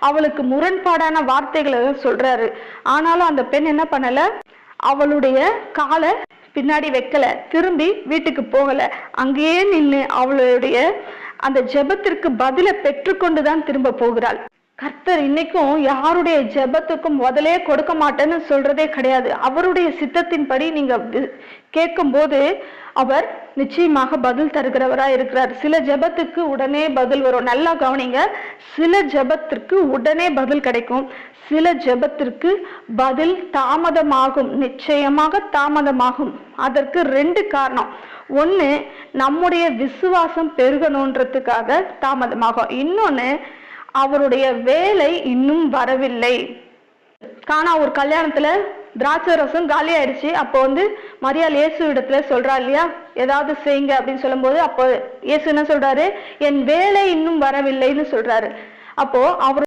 அவளுக்கு முரண்பாடான வார்த்தைகளை சொல்றாரு. ஆனாலும் அந்த பெண் என்ன பண்ணல? அவளுடைய காலை பின்னாடி வைக்கல. திரும்பி வீட்டுக்கு போகல. அங்கேயே நின்று அவளுடைய அந்த ஜெபத்திற்கு பதிலை பெற்றுக்கொண்டு தான் திரும்ப போகிறாள். கர்த்தர் இன்னைக்கும் யாருடைய ஜெபத்துக்கும் முதலே கொடுக்க மாட்டேன்னு சொல்றதே கிடையாது. அவருடைய சித்தத்தின்படி நீங்க கேட்கும் போது அவர் நிச்சயமாக பதில் தருகிறவராக இருக்கிறார். சில ஜெபத்துக்கு உடனே பதில் வரும். நல்லா கவனிங்க. சில ஜெபத்திற்கு உடனே பதில் கிடைக்கும். சில ஜெபத்திற்கு பதில் தாமதமாகும். நிச்சயமாக தாமதமாகும். அதற்கு ரெண்டு காரணம். ஒன்று நம்முடைய விசுவாசம் பெருகணுன்றதுக்காக தாமதமாகும். இன்னொன்று அவருடைய வேலை இன்னும் வரவில்லை. காணா ஒரு கல்யாணத்துல திராட்சை ரசம் காலி ஆயிடுச்சு. அப்போ வந்து மரியாள் இயேசு இடத்துல சொல்றா இல்லையா? ஏதாவது செய்யுங்க அப்படின்னு சொல்லும்போது அப்போ இயேசு என்ன சொல்றாரு? என் வேலை இன்னும் வரவில்லைன்னு சொல்றாரு. அப்போ அவர்